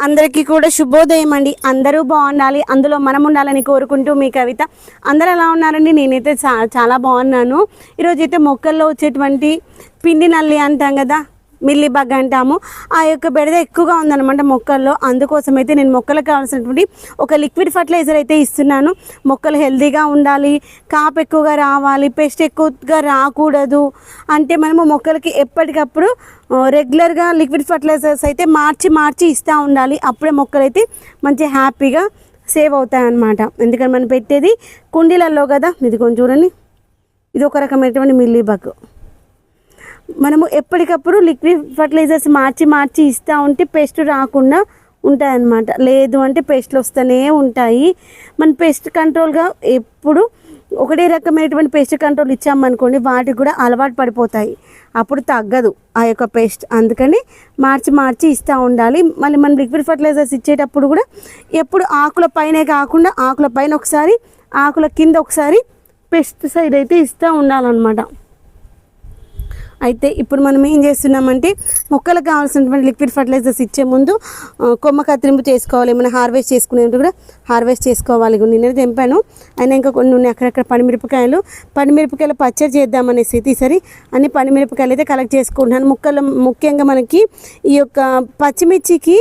అందరికీ కూడా శుభోదయం అండి. అందరూ బాగుండాలి. అందులో మనం ఉండాలని కోరుకుంటూ మీ కవిత. అందరూ ఎలా ఉన్నారండి? నేనైతే చాలా బాగున్నాను. ఈరోజైతే మొక్కల్లో వచ్చేటువంటి పిండి నల్లి అంటాం కదా? మిల్లి బగ్ అంటాము. ఆ యొక్క బెడద ఎక్కువగా ఉందన్నమాట మొక్కల్లో. అందుకోసం అయితే నేను మొక్కలకు కావాల్సినటువంటి ఒక లిక్విడ్ ఫర్టిలైజర్ అయితే ఇస్తున్నాను. మొక్కలు హెల్దీగా ఉండాలి కాపు ఎక్కువగా రావాలి పెస్ట్ ఎక్కువగా రాకూడదు అంటే మనము మొక్కలకి ఎప్పటికప్పుడు రెగ్యులర్గా లిక్విడ్ ఫర్టిలైజర్స్ అయితే మార్చి మార్చి ఇస్తూ ఉండాలి. అప్పుడే మొక్కలు అయితే మంచి హ్యాపీగా సేవ్ అవుతాయి అన్నమాట ఎందుకంటే మనం పెట్టేది కుండీలలో కదా. ఇది కొంచెం చూడండి. ఇది ఒక రకమైనటువంటి మిల్లీ బగ్. మనము ఎప్పటికప్పుడు లిక్విడ్ ఫర్టిలైజర్స్ మార్చి మార్చి ఇస్తూ ఉంటే పెస్ట్ రాకుండా ఉంటాయన్నమాట. లేదు అంటే పెస్ట్లు వస్తూనే ఉంటాయి. మన పెస్ట్ కంట్రోల్గా ఎప్పుడు ఒకటే రకమైనటువంటి పెస్ట్ కంట్రోల్ ఇచ్చామనుకోండి వాటికి కూడా అలవాటు పడిపోతాయి. అప్పుడు తగ్గదు ఆ యొక్క పెస్ట్. అందుకని మార్చి మార్చి ఇస్తూ ఉండాలి. మళ్ళీ మనం లిక్విడ్ ఫర్టిలైజర్స్ ఇచ్చేటప్పుడు కూడా ఎప్పుడు ఆకుల పైనే కాకుండా ఆకుల పైన ఒకసారి ఆకుల కింద ఒకసారి పెస్ట్ సైడ్ అయితే ఇస్తూ ఉండాలన్నమాట. అయితే ఇప్పుడు మనం ఏం చేస్తున్నామంటే మొక్కలకు కావాల్సినటువంటి లిక్విడ్ ఫర్టిలైజర్స్ ఇచ్చే ముందు కొమ్మ కత్తిరింపు చేసుకోవాలి ఏమైనా హార్వెస్ట్ చేసుకునేందుకు కూడా హార్వెస్ట్ చేసుకోవాలి. నిన్న తెంపాను. అయినా ఇంకా కొన్ని ఉన్నాయి అక్కడక్కడ పనిమిరపకాయలు. పనిమిరపకాయలు పచ్చడి చేద్దామనేసి అయితే ఈసారి అన్ని పనిమిరపకాయలు అయితే కలెక్ట్ చేసుకుంటున్నాను. ముక్కలు ముఖ్యంగా మనకి ఈ యొక్క పచ్చిమిర్చికి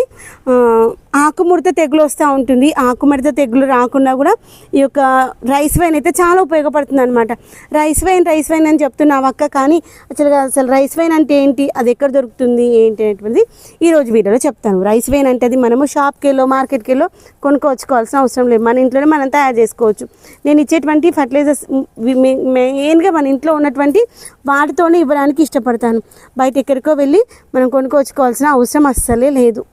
ఆకుముడత తెగులు వస్తూ ఉంటుంది. ఆకుముడత తెగులు రాకుండా కూడా ఈ యొక్క రైస్ వైన్ అయితే చాలా ఉపయోగపడుతుంది అనమాట రైస్ వైన్ రైస్ వైన్ అని చెప్తున్నా అక్క కానీ అసలుగా అసలు రైస్ వైన్ అంటే ఏంటి? అది ఎక్కడ దొరుకుతుంది? ఏంటి అనేటువంటిది ఈరోజు వీడియోలో చెప్తాను. రైస్ వైన్ అంటే అది మనము షాప్కి వెళ్ళో మార్కెట్కి వెళ్ళో కొనుక్కోవచ్చుకోవాల్సిన అవసరం లేదు. మన ఇంట్లోనే మనం తయారు చేసుకోవచ్చు. నేను ఇచ్చేటువంటి ఫర్టిలైజర్స్ మెయిన్గా మన ఇంట్లో ఉన్నటువంటి వాటితోనే ఇవ్వడానికి ఇష్టపడతాను. బయట ఎక్కడికో వెళ్ళి మనం కొనుక్కోవచ్చుకోవాల్సిన అవసరం అస్సలే లేదు.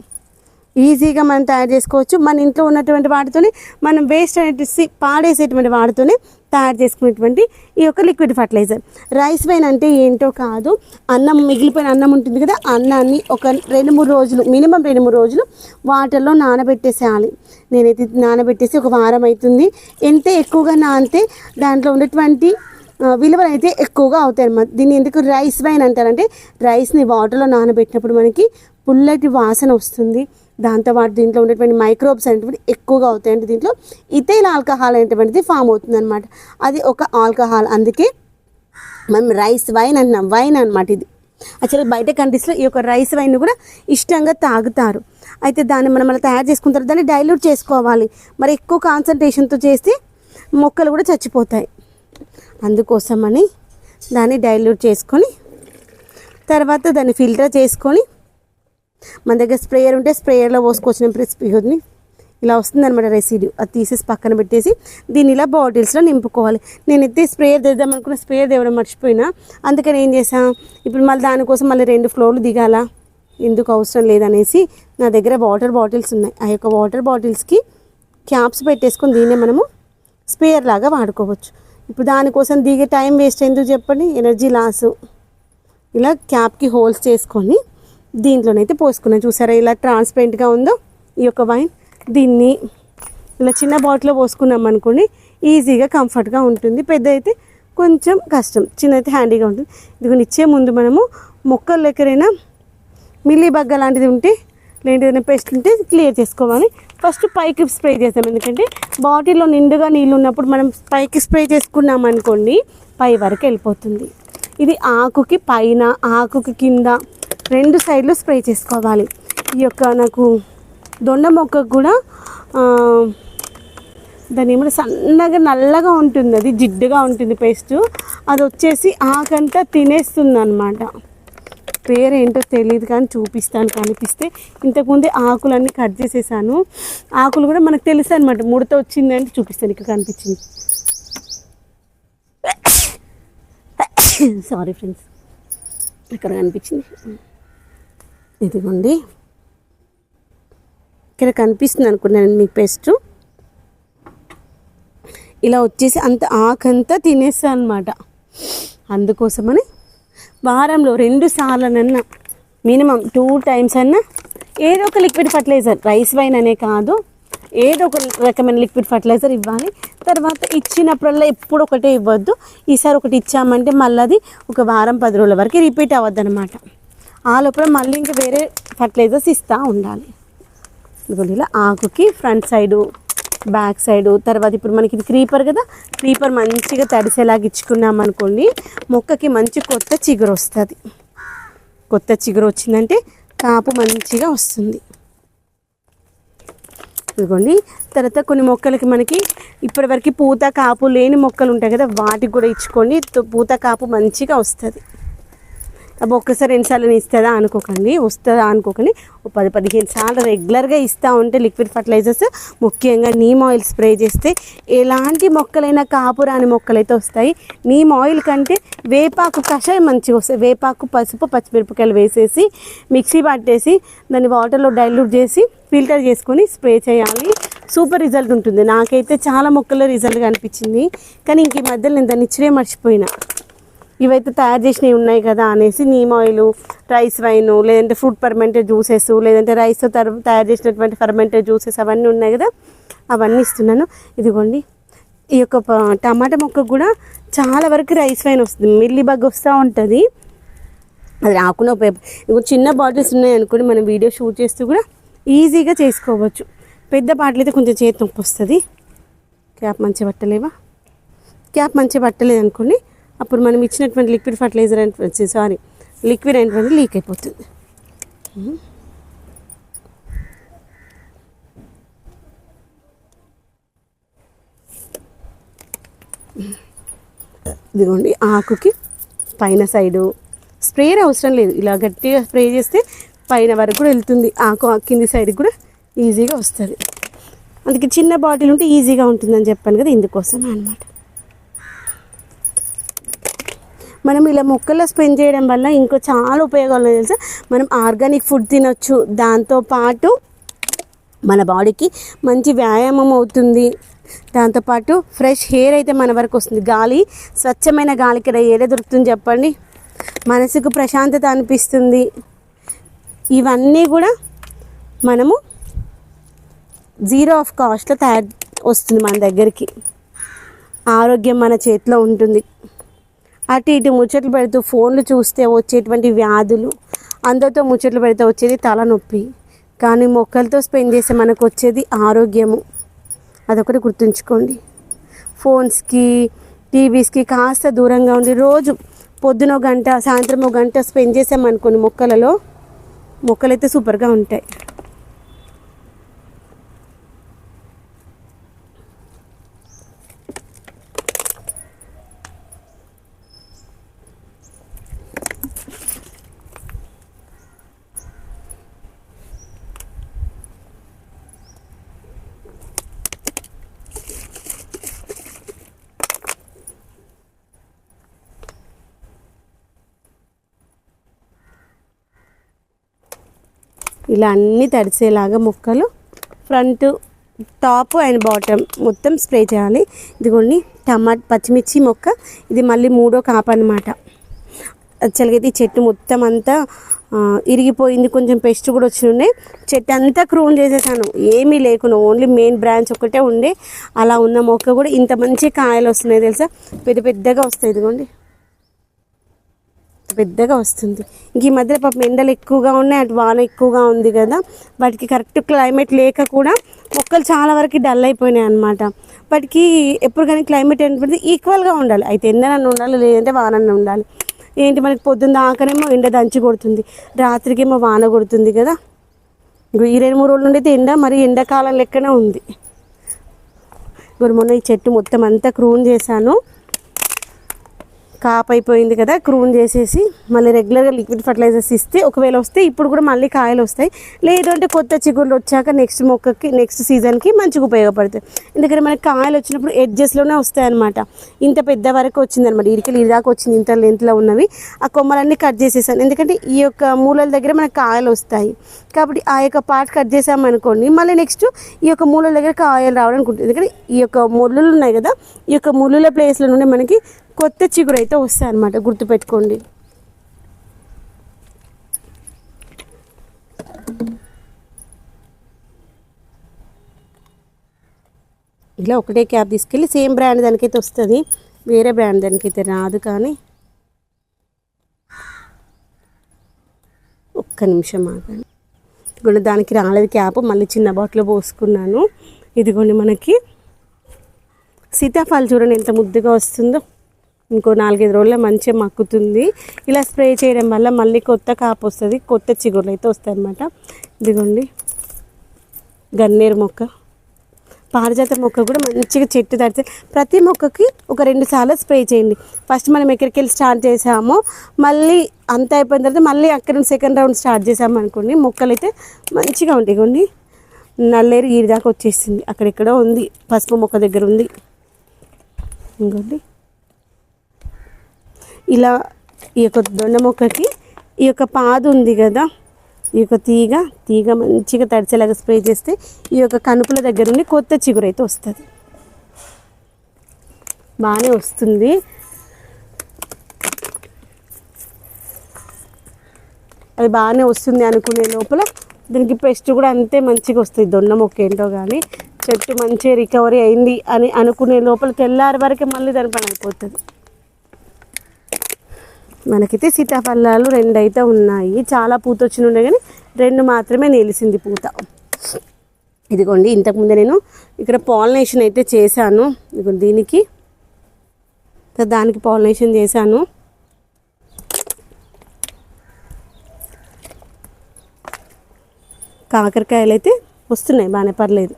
ఈజీగా మనం తయారు చేసుకోవచ్చు. మన ఇంట్లో ఉన్నటువంటి వాటితోనే మనం వేస్ట్ అనేసి పాడేసేటువంటి వాటితోనే తయారు చేసుకునేటువంటి ఈ యొక్క లిక్విడ్ ఫర్టిలైజర్. రైస్ వైన్ అంటే ఏంటో కాదు అన్నం మిగిలిపోయిన అన్నం ఉంటుంది కదా అన్నాన్ని ఒక రెండు మూడు రోజులు మినిమం రెండు మూడు రోజులు వాటర్లో నానబెట్టేసేయాలి. నేనైతే నానబెట్టేసి ఒక వారం అవుతుంది. ఎంత ఎక్కువగా నానితే దాంట్లో ఉన్నటువంటి విలువలు అయితే ఎక్కువగా అవుతాయి అన్నమాట. దీన్ని ఎందుకు రైస్ వైన్ అంటారంటే రైస్ని వాటర్లో నానబెట్టినప్పుడు మనకి పుల్లటి వాసన వస్తుంది. దాంతోపాటు దీంట్లో ఉండేటువంటి మైక్రోబ్స్ అనేటువంటి ఎక్కువగా అవుతాయి అంటే దీంట్లో ఇథైల్ ఆల్కహాల్ అనేటువంటిది ఫామ్ అవుతుంది అనమాట అది ఒక ఆల్కహాల్ అందుకే మనం రైస్ వైన్ అంటున్నాం వైన్ అనమాట ఇది. యాక్చువల్గా బయట కంట్రీస్లో ఈ యొక్క రైస్ వైన్ కూడా ఇష్టంగా తాగుతారు. అయితే దాన్ని మనం అలా తయారు చేసుకుంటారు దాన్ని డైల్యూట్ చేసుకోవాలి. మరి ఎక్కువ కాన్సన్ట్రేషన్తో చేస్తే మొక్కలు కూడా చచ్చిపోతాయి. అందుకోసమని దాన్ని డైల్యూట్ చేసుకొని తర్వాత దాన్ని ఫిల్టర్ చేసుకొని మన దగ్గర స్ప్రేయర్ ఉంటే స్ప్రేయర్లో పోసుకొచ్చిన ప్రిస్పిహుద్ని ఇలా వస్తుంది అనమాట రెసిడ్యూ. అది తీసేసి పక్కన పెట్టేసి దీన్ని ఇలా బాటిల్స్లో నింపుకోవాలి. నేను స్ప్రేయర్ తెద్దాం అనుకున్న స్ప్రేయర్ తెవడం మర్చిపోయినా. అందుకని ఏం చేసాను ఇప్పుడు మళ్ళీ దానికోసం మళ్ళీ రెండు ఫ్లోర్లు దిగాల. ఎందుకు అవసరం లేదనేసి నా దగ్గర వాటర్ బాటిల్స్ ఉన్నాయి. ఆ యొక్క వాటర్ బాటిల్స్కి క్యాప్స్ పెట్టేసుకొని దీన్నే మనము స్ప్రేయర్ లాగా వాడుకోవచ్చు. ఇప్పుడు దానికోసం దిగే టైం వేస్ట్ ఎందుకు చెప్పండి? Energy loss. ఇలా క్యాప్కి హోల్స్ చేసుకొని దీంట్లోనైతే పోసుకున్నాను చూసారా ఇలా ట్రాన్స్పరెంట్గా ఉందో ఈ యొక్క వైన్? దీన్ని ఇలా చిన్న బాటిల్లో పోసుకున్నాం అనుకోండి ఈజీగా కంఫర్ట్గా ఉంటుంది. పెద్ద అయితే కొంచెం కష్టం. చిన్న అయితే హ్యాండీగా ఉంటుంది. ఇది ఇచ్చే ముందు మనము మొక్కలు ఎక్కడైనా మిల్లీ బగ్గ లాంటిది ఉంటే లేదంటే ఏదైనా పెస్ట్ ఉంటే క్లియర్ చేసుకోవాలి. ఫస్ట్ పైకి స్ప్రే చేస్తాం ఎందుకంటే బాటిల్లో నిండుగా నీళ్ళు ఉన్నప్పుడు మనం పైకి స్ప్రే చేసుకున్నాం అనుకోండి పై వరకు వెళ్ళిపోతుంది. ఇది ఆకుకి పైన ఆకుకి కింద రెండు సైడ్లు స్ప్రే చేసుకోవాలి. ఈ యొక్క నాకు దొండ మొక్కకు కూడా దాని ఏమైనా సన్నగా నల్లగా ఉంటుంది. అది జిడ్డుగా ఉంటుంది పేస్ట్. అది వచ్చేసి ఆకంతా తినేస్తుంది అనమాట పేరేంటో ఏంటో తెలియదు కానీ చూపిస్తాను కనిపిస్తే. ఇంతకుముందే ఆకులన్నీ కట్ చేసేసాను. ఆకులు కూడా మనకు తెలుసు అనమాట ముడత వచ్చిందంటే చూపిస్తాను. ఇక్కడ కనిపించింది. సారీ ఫ్రెండ్స్ ఇక్కడ కనిపించింది. ఇదిగోండి. ఇక్కడ కనిపిస్తుంది అనుకున్నాను మీకు పేస్ట్ ఇలా వచ్చేసి అంత ఆకంతా తినేస్తా అనమాట అందుకోసమని వారంలో రెండు సార్లనన్నా మినిమం టూ టైమ్స్ అన్నా ఏదో ఒక లిక్విడ్ ఫర్టిలైజర్ రైస్ వైన్ అనే కాదు ఏదో ఒక రకమైన లిక్విడ్ ఫర్టిలైజర్ ఇవ్వాలి. తర్వాత ఇచ్చినప్పుడల్లా ఎప్పుడు ఒకటే ఇవ్వద్దు. ఈసారి ఒకటి ఇచ్చామంటే మళ్ళీ అది ఒక వారం పది రోజుల వరకు రిపీట్ అవ్వద్దు అనమాట ఆ లోపల మళ్ళీ ఇంకా వేరే ఫర్టిలైజర్స్ ఇస్తూ ఉండాలి. ఇదిగోండి ఇలా ఆకుకి ఫ్రంట్ సైడు బ్యాక్ సైడు తర్వాత ఇప్పుడు మనకి ఇది క్రీపర్ కదా క్రీపర్ మంచిగా తడిసేలాగా ఇచ్చుకున్నాం అనుకోండి మొక్కకి మంచి కొత్త చిగురు వస్తుంది. కొత్త చిగురు వచ్చిందంటే కాపు మంచిగా వస్తుంది. ఇదిగోండి తర్వాత కొన్ని మొక్కలకి మనకి ఇప్పటివరకు పూత కాపు లేని మొక్కలు ఉంటాయి కదా వాటికి కూడా ఇచ్చుకోండి పూత కాపు మంచిగా వస్తుంది. అబ్బా ఒక్కసారి ఎన్నిసార్లు ఇస్తుందా అనుకోకండి వస్తుందా అనుకోకండి. పది పదిహేను సార్లు రెగ్యులర్గా ఇస్తూ ఉంటే లిక్విడ్ ఫర్టిలైజర్స్ ముఖ్యంగా నీమ్ ఆయిల్ స్ప్రే చేస్తే ఎలాంటి మొక్కలైనా కాపురాని మొక్కలైతే వస్తాయి. నీమ్ ఆయిల్ కంటే వేపాకు కషాయం మంచిగా వస్తాయి. వేపాకు పసుపు పచ్చిమిరపకాయలు వేసేసి మిక్సీ పట్టేసి దాన్ని వాటర్లో డైల్యూట్ చేసి ఫిల్టర్ చేసుకొని స్ప్రే చేయాలి. సూపర్ రిజల్ట్ ఉంటుంది. నాకైతే చాలా మొక్కల్లో రిజల్ట్ కనిపించింది. కానీ ఇంక ఈ మధ్యలో నేను దాన్ని ఇచ్చినే మర్చిపోయినా. ఇవైతే తయారు చేసినవి ఉన్నాయి కదా అనేసి నీమ్ ఆయిల్ రైస్ వైన్ లేదంటే ఫ్రూట్ ఫర్మెంటెడ్ జ్యూసెస్ లేదంటే రైస్ తయారు చేసినటువంటి ఫర్మెంటెడ్ జ్యూసెస్ అవన్నీ ఉన్నాయి కదా అవన్నీ ఇస్తున్నాను. ఇదిగోండి. ఈ యొక్క టమాటా మొక్క కూడా చాలా వరకు రైస్ వైన్ వస్తుంది. మిల్లీ బగ్ వస్తూ ఉంటుంది. అది రాకుండా ఉపయోగ ఇప్పుడు చిన్న బాటిల్స్ ఉన్నాయి అనుకోండి మనం వీడియో షూట్ చేస్తూ కూడా ఈజీగా చేసుకోవచ్చు. పెద్ద బాటిల్ అయితే కొంచెం చేతి నొప్పి వస్తుంది. క్యాప్ మంచిగా పట్టలేవా? క్యాప్ మంచిగా పట్టలేదు అనుకోండి అప్పుడు మనం ఇచ్చినటువంటి లిక్విడ్ ఫర్టిలైజర్ అంటే సారీ లిక్విడ్ అయినటువంటి లీక్ అయిపోతుంది. ఇదిగోండి ఆకుకి పైన సైడు స్ప్రేయర్ అవసరం లేదు. ఇలా గట్టిగా స్ప్రే చేస్తే పైన వరకు కూడా వెళ్తుంది. ఆకు ఆ కింది సైడ్కి కూడా ఈజీగా వస్తుంది. అందుకే చిన్న బాటిల్ ఉంటే ఈజీగా ఉంటుందని చెప్పాను కదా ఇందుకోసమే అనమాట మనం ఇలా మొక్కల్లో స్పెండ్ చేయడం వల్ల ఇంకో చాలా ఉపయోగాలు తెలుసా? మనం ఆర్గానిక్ ఫుడ్ తినొచ్చు. దాంతోపాటు మన బాడీకి మంచి వ్యాయామం అవుతుంది. దాంతోపాటు ఫ్రెష్ హెయిర్ అయితే మన వరకు వస్తుంది. గాలి స్వచ్ఛమైన గాలి ఇక్కడ ఏడే దొరుకుతుంది చెప్పండి? మనసుకు ప్రశాంతత అనిపిస్తుంది. ఇవన్నీ కూడా మనము జీరో ఆఫ్ కాస్ట్లో తయారు వస్తుంది మన దగ్గరికి. ఆరోగ్యం మన చేతిలో ఉంటుంది. అటు ఇటు ముచ్చట్లు పెడుతూ ఫోన్లు చూస్తే వచ్చేటువంటి వ్యాధులు. అందరితో ముచ్చట్లు పెడితే వచ్చేది తలనొప్పి. కానీ మొక్కలతో స్పెండ్ చేస్తే మనకు వచ్చేది ఆరోగ్యము. అదొకటి గుర్తుంచుకోండి. ఫోన్స్కి టీవీస్కి కాస్త దూరంగా ఉండి రోజు పొద్దున ఒక గంట సాయంత్రం ఒక గంట స్పెండ్ చేసామనుకోండి మొక్కలలో మొక్కలైతే సూపర్గా ఉంటాయి. ఇలా అన్నీ తడిసేలాగా ముక్కలు ఫ్రంట్ టాప్ అండ్ బాటమ్ మొత్తం స్ప్రే చేయాలి. ఇదిగోండి టమాటా పచ్చిమిర్చి మొక్క. ఇది మళ్ళీ మూడో కాపు అనమాట యాక్చువల్గా ఈ చెట్టు మొత్తం అంతా ఇరిగిపోయింది. కొంచెం పెస్ట్ కూడా వచ్చి చెట్టు అంతా క్రూన్ చేసేసాను. ఏమీ లేకుండా ఓన్లీ మెయిన్ బ్రాంచ్ ఒకటే ఉండే. అలా ఉన్న మొక్క కూడా ఇంత మంచి కాయలు వస్తున్నాయి తెలుసా? పెద్ద పెద్దగా వస్తాయి. ఇదిగోండి. పెద్దగా వస్తుంది. ఈ మధ్య పాపం ఎండలు ఎక్కువగా ఉన్నాయి అటు వాన ఎక్కువగా ఉంది కదా వాటికి కరెక్ట్ క్లైమేట్ లేక కూడా మొక్కలు చాలా వరకు డల్ అయిపోయినాయి అనమాట వాటికి ఎప్పుడు కానీ క్లైమేట్ ఏంటంటే ఈక్వల్గా ఉండాలి. అయితే ఎండనన్న ఉండాలి లేదంటే వానన్న ఉండాలి. ఏంటి మనకి పొద్దున్న దాకానేమో ఎండ దంచి కొడుతుంది రాత్రికేమో వాన కొడుతుంది కదా. ఇరవై ఈ రెండు మూడు రోజులు ఉండైతే ఎండ మరి ఎండాకాలం లెక్కనే ఉంది. ఇప్పుడు మొన్న ఈ చెట్టు మొత్తం అంతా క్రూన్ చేశాను. కాప్ అయిపోయింది కదా క్రూన్ చేసేసి మళ్ళీ రెగ్యులర్గా లిక్విడ్ ఫర్టిలైజర్స్ ఇస్తే ఒకవేళ వస్తే ఇప్పుడు కూడా మళ్ళీ కాయలు వస్తాయి. లేదు అంటే కొత్త చిగుళ్ళు వచ్చాక నెక్స్ట్ మొక్కకి నెక్స్ట్ సీజన్కి మంచిగా ఉపయోగపడతాయి. ఎందుకంటే మనకి కాయలు వచ్చినప్పుడు ఎడ్జెస్లోనే వస్తాయి అనమాట ఇంత పెద్ద వరకు వచ్చింది అనమాట ఇరికలు ఇరిదాకా వచ్చింది ఇంత లెంత్లో ఉన్నవి. ఆ కొమ్మలన్నీ కట్ చేసేసాను. ఎందుకంటే ఈ యొక్క మూలల దగ్గర మనకు కాయలు వస్తాయి. కాబట్టి ఆ యొక్క పార్ట్ కట్ చేసామనుకోండి మళ్ళీ నెక్స్ట్ ఈ యొక్క మూలల దగ్గర కాయలు రావడానికి ఉంటుంది ఎందుకంటే ఈ యొక్క ముళ్ళులు ఉన్నాయి కదా ఈ యొక్క ముళ్ళుల ప్లేస్లో నుండి మనకి కొత్త చిగురు అయితే వస్తాయి అనమాట గుర్తుపెట్టుకోండి. ఇలా ఒకటే క్యాప్ తీసుకెళ్ళి సేమ్ బ్రాండ్ దానికైతే వస్తుంది. వేరే బ్రాండ్ దానికైతే రాదు కానీ. ఒక్క నిమిషం ఆగండి. ఇదిగోండి దానికి రాలేదు క్యాప్ మళ్ళీ చిన్న బాటిల్ పోసుకున్నాను. ఇదిగోండి మనకి. సీతాఫలం చూడండి ఎంత ముద్దుగా వస్తుందో. ఇంకో నాలుగైదు రోజుల్లో మంచిగా మక్కుతుంది. ఇలా స్ప్రే చేయడం వల్ల మళ్ళీ కొత్త కాపు వస్తుంది కొత్త చిగురులు అయితే వస్తాయి అన్నమాట ఇదిగోండి. గన్నేరు మొక్క. పారిజాత మొక్క కూడా మంచిగా చెట్టు తడితే ప్రతి మొక్కకి ఒక రెండు సార్లు స్ప్రే చేయండి. ఫస్ట్ మనం ఎక్కడికి వెళ్ళి స్టార్ట్ చేసామో మళ్ళీ అంత అయిపోయిన తర్వాత మళ్ళీ అక్కడ నుంచి సెకండ్ రౌండ్ స్టార్ట్ చేసాము అనుకోండి మొక్కలు అయితే మంచిగా ఉంటాయి. కొన్ని నల్లేరు ఈడి దాకా వచ్చేసింది. అక్కడెక్కడో ఉంది. పసుపు మొక్క దగ్గర ఉంది. ఇంకోండి ఇలా ఈ యొక్క దొండ మొక్కకి ఈ యొక్క పాదు ఉంది కదా ఈ యొక్క తీగ తీగ మంచిగా తడిచేలాగా స్ప్రే చేస్తే ఈ యొక్క కనుపుల దగ్గర నుండి కొత్త చిగురు అయితే వస్తుంది. బాగానే వస్తుంది. అది బాగానే వస్తుంది అనుకునే లోపల దీనికి పెస్ట్ కూడా అంతే మంచిగా వస్తుంది. దొండ మొక్క ఏంటో కానీ చెట్టు మంచిగా రికవరీ అయింది అని అనుకునే లోపల తెల్లారి వరకే మళ్ళీ దాని పని అయిపోతుంది. మనకైతే సీతాఫలాలు రెండు అయితే ఉన్నాయి. చాలా పూత వచ్చిన ఉండే కానీ రెండు మాత్రమే నిలిసింది పూత. ఇదిగోండి ఇంతకుముందే నేను ఇక్కడ పాలినేషన్ అయితే చేశాను. ఇదిగో దీనికి. దానికి పాలినేషన్ చేశాను. కాకరకాయలు అయితే వస్తున్నాయి బాగానే పర్లేదు.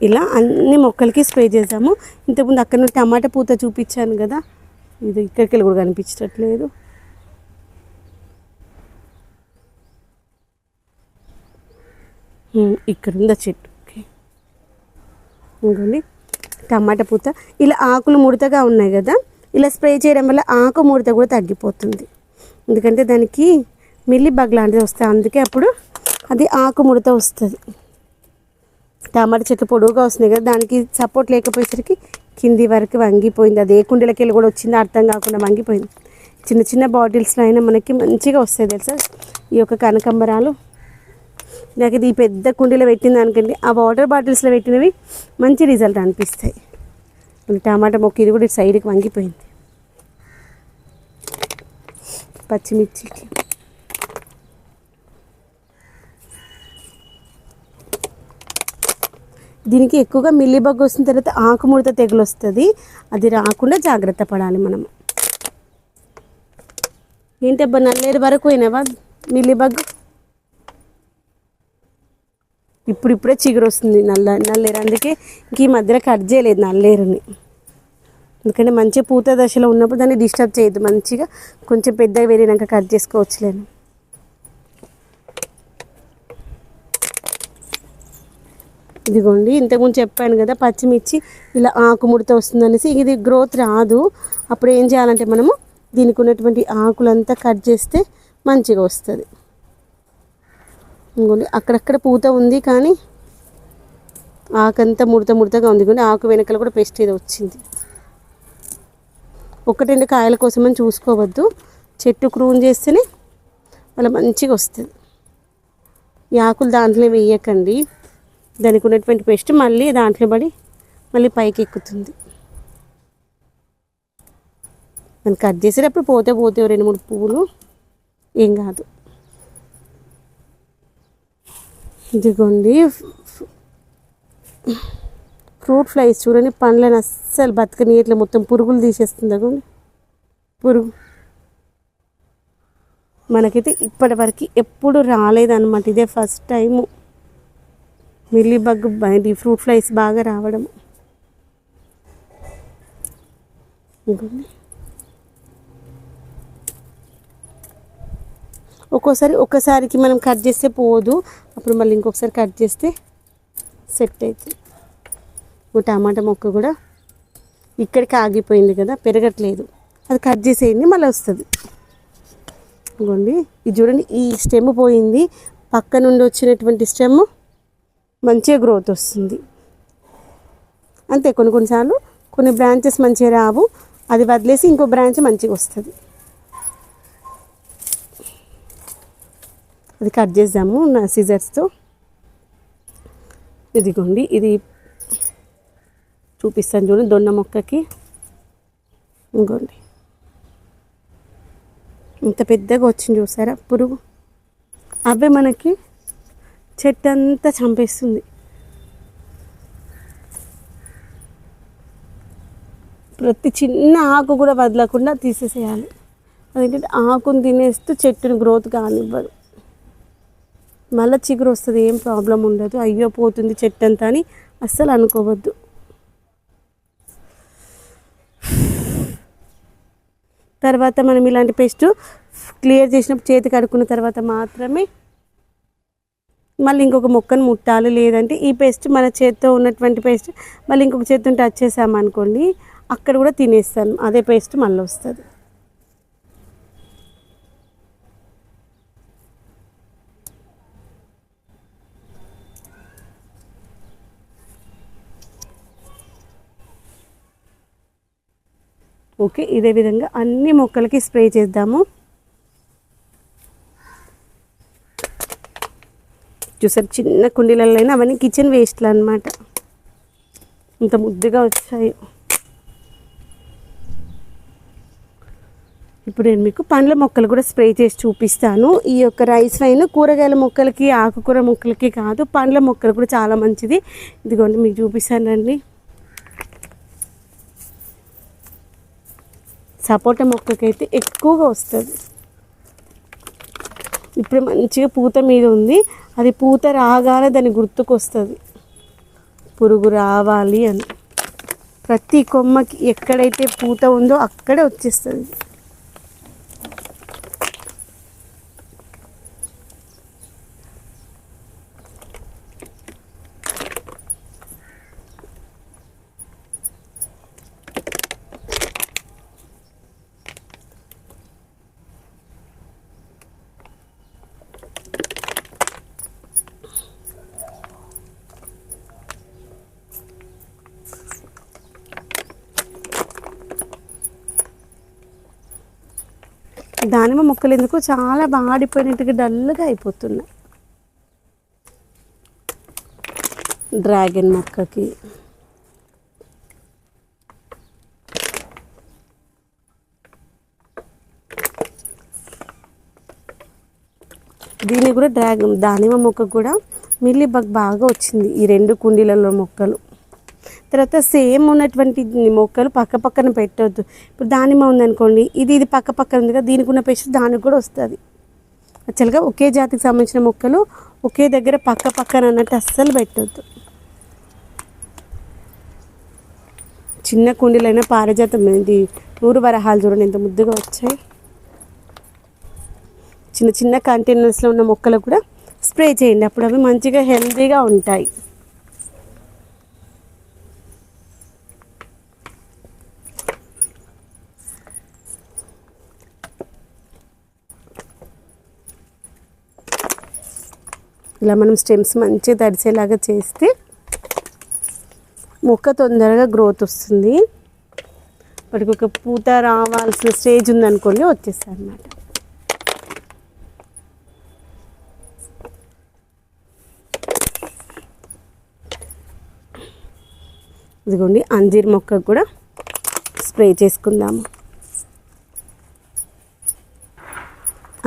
ఇలా అన్ని మొక్కలకి స్ప్రే చేసాము ఇంతకుముందు అక్కడ నుండి టమాటా పూత చూపించాను కదా. ఇది ఇక్కడికి వెళ్ళి కూడా కనిపించట్లేదు. ఇక్కడ ఉందా చెట్టు. ఓకే. ఇంకోండి టమాటా పూత. ఇలా ఆకులు ముడతగా ఉన్నాయి కదా. ఇలా స్ప్రే చేయడం వల్ల ఆకు ముడత కూడా తగ్గిపోతుంది. ఎందుకంటే దానికి మిల్లి బగ్ లాంటిది వస్తాయి అందుకే అప్పుడు అది ఆకు ముడత వస్తుంది. టమాటా చెట్లు పొడవుగా వస్తున్నాయి కదా దానికి సపోర్ట్ లేకపోయేసరికి కింది వరకు వంగిపోయింది. అది ఏ కుండీలకి వెళ్ళి కూడా వచ్చిందో అర్థం కాకుండా వంగిపోయింది. చిన్న చిన్న బాటిల్స్లో అయినా మనకి మంచిగా వస్తాయి తెలుసా? ఈ యొక్క కనకంబరాలు. నాకు ఇది పెద్ద కుండీలో పెట్టింది అనుకోండి ఆ వాటర్ బాటిల్స్లో పెట్టినవి మంచి రిజల్ట్ అనిపిస్తాయి. టమాటా మొక్క ఇది కూడా సైడ్కి వంగిపోయింది. పచ్చిమిర్చికి. దీనికి ఎక్కువగా మిల్లిబగ్ వచ్చిన తర్వాత ఆకుముడత తెగులు వస్తుంది అది రాకుండా జాగ్రత్త పడాలి మనం. ఏంటబ్బా నల్లేరు వరకు పోయినావా మిల్లిబగ్ ఇప్పుడు ఇప్పుడే చిగురు వస్తుంది నల్ల నల్లేరు. అందుకే ఇంక ఈ మధ్యలో కట్ చేయలేదు నల్లేరుని. ఎందుకంటే మంచి పూత దశలో ఉన్నప్పుడు దాన్ని డిస్టర్బ్ చేయదు మంచిగా కొంచెం పెద్దగా పెరిగినాక కట్ చేసుకోవచ్చులేను ఇదిగోండి ఇంతకుముందు చెప్పాను కదా పచ్చిమిర్చి ఇలా ఆకుముడత ముడత వస్తుందనేసి ఇది గ్రోత్ రాదు. అప్పుడు ఏం చేయాలంటే మనము దీనికి ఉన్నటువంటి ఆకులంతా కట్ చేస్తే మంచిగా వస్తుంది. ఇంకోండి అక్కడక్కడ పూత ఉంది కానీ ఆకంతా ముడత ముడతగా ఉంది. కానీ ఆకు వెనకల కూడా పెస్ట్ ఏదో వచ్చింది. ఒకటి రెండు కాయల కోసమని చూసుకోవద్దు. చెట్టు క్రూన్ చేస్తేనే వాళ్ళ మంచిగా వస్తుంది. ఈ ఆకులు దాంట్లో వేయకండి. దానికి ఉన్నటువంటి పేస్ట్ మళ్ళీ దాంట్లో పడి మళ్ళీ పైకి ఎక్కుతుంది. దాన్ని కట్ చేసేటప్పుడు పోతే పోతే రెండు మూడు పువ్వులు ఏం కాదు. ఇదిగోండి. ఫ్రూట్ ఫ్లైస్ చూడండి పండ్లను అస్సలు బతకని ఇట్లా మొత్తం పురుగులు తీసేస్తుంది అగోండి. పురుగు. మనకైతే ఇప్పటివరకు ఎప్పుడు రాలేదన్నమాట ఇదే ఫస్ట్ టైము. మిల్లీ బగ్ ఇది ఫ్రూట్ ఫ్లైస్ బాగా రావడం. ఇంకోండి ఒక్కోసారి ఒక్కసారికి మనం కట్ చేస్తే పోదు. అప్పుడు మళ్ళీ ఇంకొకసారి కట్ చేస్తే సెట్ అవుతుంది టమాటా మొక్క కూడా ఇక్కడికి ఆగిపోయింది కదా పెరగట్లేదు. అది కట్ చేసేయండి మళ్ళీ వస్తుంది. ఇదిగోండి ఇది చూడండి ఈ స్టెమ్ పోయింది. పక్క నుండి వచ్చినటువంటి స్టెమ్ మంచిగా గ్రోత్ వస్తుంది. అంతే కొన్ని కొన్నిసార్లు కొన్ని బ్రాంచెస్ మంచిగా రావు అది వదిలేసి ఇంకో బ్రాంచ్ మంచిగా వస్తుంది. అది కట్ చేద్దాము నా సిజర్స్తో ఇదిగోండి ఇది చూపిస్తాను చూడండి దొండ మొక్కకి. ఇంకోండి. ఇంత పెద్దగా వచ్చింది చూసారా? పురుగు. అవే మనకి చెట్టు అంతా చంపేస్తుంది. ప్రతి చిన్న ఆకు కూడా వదలకుండా తీసేసేయాలి. అదేంటంటే ఆకును తినేస్తూ చెట్టుని గ్రోత్ కానివ్వదు. మళ్ళీ చిగురు వస్తుంది ఏం ప్రాబ్లం ఉండదు. అయ్యో పోతుంది చెట్టు అంతా అని అస్సలు అనుకోవద్దు. తర్వాత మనం ఇలాంటి పేస్ట్ క్లియర్ చేసినప్పుడు చేతి కడుక్కున్న తర్వాత మాత్రమే మళ్ళీ ఇంకొక మొక్కను ముట్టాలి లేదంటే ఈ పేస్ట్ మన చేత్తో ఉన్నటువంటి పేస్ట్ మళ్ళీ ఇంకొక చేతితో టచ్ చేసామనుకోండి అక్కడ కూడా తినేస్తాను. అదే పేస్ట్ మళ్ళీ వస్తుంది. ఓకే ఇదే విధంగా అన్ని మొక్కలకి స్ప్రే చేద్దాము. చూసారు చిన్న కుండీలలో అయినా అవన్నీ కిచెన్ వేస్ట్లు అనమాట ఇంత ముద్దుగా వచ్చాయి. ఇప్పుడు నేను మీకు పండ్ల మొక్కలు కూడా స్ప్రే చేసి చూపిస్తాను. ఈ యొక్క రైస్ వైన్ కూరగాయల మొక్కలకి ఆకుకూర మొక్కలకి కాదు పండ్ల మొక్కలు కూడా చాలా మంచిది. ఇదిగోండి మీకు చూపిస్తానండి. సపోటా మొక్కకైతే ఎక్కువగా వస్తుంది. ఇప్పుడు మంచిగా పూత మీద ఉంది. అది పూత రాగానే దాని గుర్తుకొస్తుంది. పురుగు రావాలి అని. ప్రతి కొమ్మకి ఎక్కడైతే పూత ఉందో అక్కడే వచ్చేస్తుంది. దానిమ్మ మొక్కలు ఎందుకు చాలా బాడిపోయినట్టుగా డల్గా అయిపోతున్నాయి డ్రాగన్ మొక్కకి. దీన్ని కూడా డ్రాగన్ దానిమ్మ మొక్క కూడా మిల్లీ బగ్ బాగా వచ్చింది ఈ రెండు కుండీలలో మొక్కలు. తర్వాత సేమ్ ఉన్నటువంటి మొక్కలు పక్క పక్కన పెట్టొద్దు. ఇప్పుడు దానిమ్మ ఉందనుకోండి ఇది ఇది పక్క పక్కన ఉంది కదా దీనికి ఉన్న పెస్ట్ దానికి కూడా వస్తుంది. యాక్చువల్గా ఒకే జాతికి సంబంధించిన మొక్కలు ఒకే దగ్గర పక్క పక్కన అన్నట్టు అస్సలు పెట్టొద్దు. చిన్న కుండీలైనా పారిజాతం ఇది నూరు వరహాలు చూడండి ఎంత ముద్దుగా వచ్చాయి. చిన్న చిన్న కంటైనర్స్లో ఉన్న మొక్కలు కూడా స్ప్రే చేయండి అప్పుడు అవి మంచిగా హెల్తీగా ఉంటాయి. ఇలా మనం స్టెమ్స్ మంచిగా తడిసేలాగా చేస్తే మొక్క తొందరగా గ్రోత్ వస్తుంది. వాటికి ఒక పూత రావాల్సిన స్టేజ్ ఉందనుకోండి వచ్చేస్తాయి అన్నమాట ఇదిగోండి అంజీర్ మొక్కకు కూడా స్ప్రే చేసుకుందాము.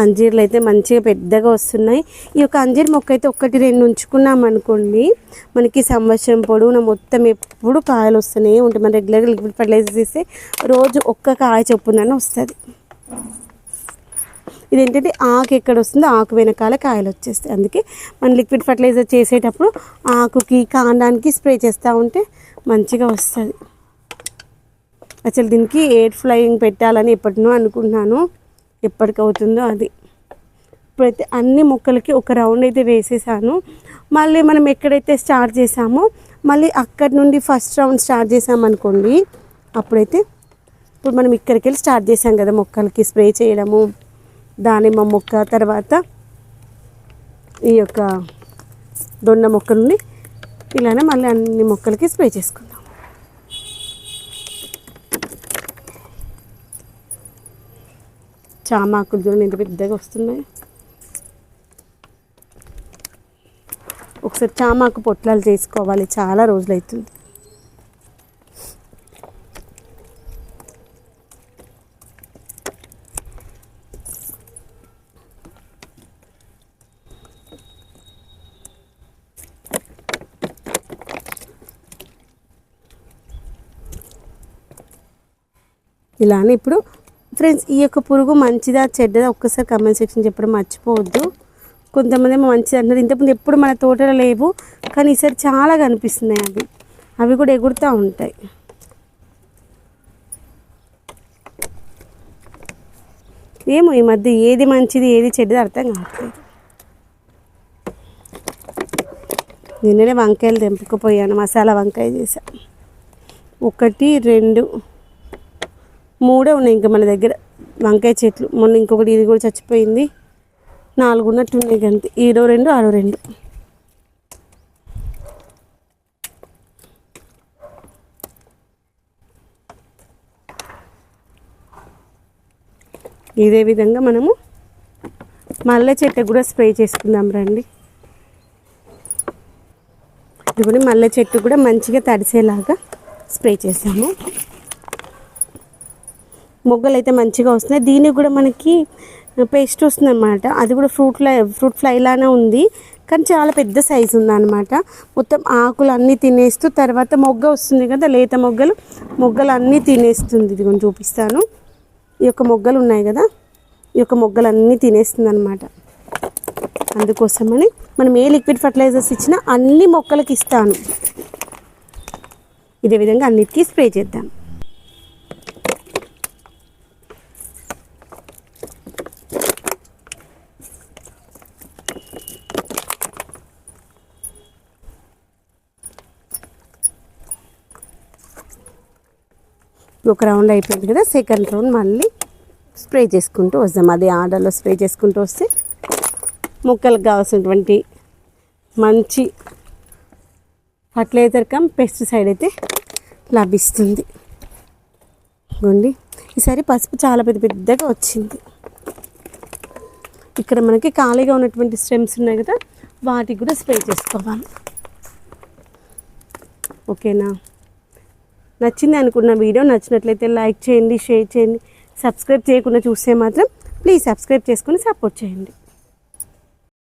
అంజీర్లు అయితే మంచిగా పెద్దగా వస్తున్నాయి. ఈ యొక్క అంజీర్ మొక్క అయితే ఒకటి రెండు ఉంచుకున్నాం అనుకోండి మనకి సంవత్సరం పొడవునా మొత్తం ఎప్పుడు కాయలు వస్తూనే ఉంటాయి. మనం రెగ్యులర్గా లిక్విడ్ ఫర్టిలైజర్ చేస్తే రోజు ఒక్క కాయ చొప్పున వస్తుంది. ఇది ఏంటంటే ఆకు ఎక్కడ వస్తుందో ఆకు వెనకాల కాయలు వచ్చేస్తాయి. అందుకే మనం లిక్విడ్ ఫర్టిలైజర్ చేసేటప్పుడు ఆకుకి కాండానికి స్ప్రే చేస్తూ ఉంటే మంచిగా వస్తుంది. అసలు దీనికి ఎయిర్ ఫ్లయింగ్ పెట్టాలని ఎప్పటినో అనుకుంటున్నాను. ఎప్పటికవుతుందో అది. ఇప్పుడైతే అన్ని మొక్కలకి ఒక రౌండ్ అయితే వేసేసాను. మళ్ళీ మనం ఎక్కడైతే స్టార్ట్ చేసామో మళ్ళీ అక్కడి నుండి ఫస్ట్ రౌండ్ స్టార్ట్ చేసామనుకోండి అప్పుడైతే ఇప్పుడు మనం ఇక్కడికి వెళ్ళి స్టార్ట్ చేసాం కదా మొక్కలకి స్ప్రే చేయడము దానిమ్మ మొక్క తర్వాత ఈ యొక్క దొండ మొక్క నుండి ఇలానే మళ్ళీ అన్ని మొక్కలకి స్ప్రే చేసుకుంటాం చామాకులు చూడండి ఇంత పెద్దగా వస్తున్నాయి. ఒకసారి చామాకు పొట్లాలు చేసుకోవాలి చాలా రోజులు అవుతుంది. ఇలానే ఇప్పుడు ఫ్రెండ్స్ ఈ యొక్క పురుగు మంచిదా చెడ్డదా ఒక్కసారి కమెంట్ సెక్షన్ చెప్పడం మర్చిపోవద్దు. కొంతమంది ఏమో మంచిది అంటున్నారు. ఇంతకుముందు ఎప్పుడు మన తోటలో లేవు కానీ ఈసారి చాలా కనిపిస్తున్నాయి అవి. అవి కూడా ఎగురుతూ ఉంటాయి. ఏమో ఈ మధ్య ఏది మంచిది ఏది చెడ్డది అర్థం కావట్లేదు. నిన్ననే వంకాయలు తెంపుకుపోయాను మసాలా వంకాయ చేసా ఒకటి రెండు మూడే ఉన్నాయి ఇంకా మన దగ్గర వంకాయ చెట్లు. మొన్న ఇంకొకటి ఇది కూడా చచ్చిపోయింది. నాలుగు ఉన్నట్టు ఉన్నాయి అంతే ఈడో రెండు ఆడో రెండు. ఇదే విధంగా మనము మల్లె చెట్టు కూడా స్ప్రే చేసుకుందాం రండి. ఇది కూడా మల్లె చెట్టు కూడా మంచిగా తడిసేలాగా స్ప్రే చేసాము. మొగ్గలు అయితే మంచిగా వస్తున్నాయి. దీనికి కూడా మనకి పేస్ట్ వస్తుంది అనమాట అది కూడా ఫ్రూట్ ఫ్లై ఫ్రూట్ ఫ్లైలానే ఉంది. కానీ చాలా పెద్ద సైజు ఉందన్నమాట. మొత్తం ఆకులు అన్నీ తినేస్తూ తర్వాత మొగ్గ వస్తుంది కదా లేత మొగ్గలు. మొగ్గలు అన్నీ తినేస్తుంది. ఇది కొంచెం చూపిస్తాను. ఈ యొక్క మొగ్గలు ఉన్నాయి కదా ఈ యొక్క మొగ్గలు అన్నీ తినేస్తుంది అనమాట అందుకోసమని మనం ఏ లిక్విడ్ ఫర్టిలైజర్స్ ఇచ్చినా అన్ని మొక్కలకి ఇస్తాను. ఇదే విధంగా అన్నిటికీ స్ప్రే చేద్దాం. ఒక రౌండ్ అయిపోయింది కదా సెకండ్ రౌండ్ మళ్ళీ స్ప్రే చేసుకుంటూ వస్తాం. అదే ఆర్డర్లో స్ప్రే చేసుకుంటూ వస్తే మొక్కలకు కావాల్సినటువంటి మంచి ఫర్టిలైజర్ కమ్ పెస్టిసైడ్ అయితే లభిస్తుంది. గోండి ఈసారి పసుపు చాలా పెద్ద పెద్దగా వచ్చింది. ఇక్కడ మనకి ఖాళీగా ఉన్నటువంటి స్టెమ్స్ ఉన్నాయి కదా వాటికి కూడా స్ప్రే చేసుకోవాలి. ఓకేనా? నచ్చింది అనుకున్న వీడియో నచ్చినట్లయితే లైక్ చేయండి షేర్ చేయండి సబ్స్క్రైబ్ చేయకుండా చూస్తే మాత్రం ప్లీజ్ సబ్స్క్రైబ్ చేసుకొని సపోర్ట్ చేయండి.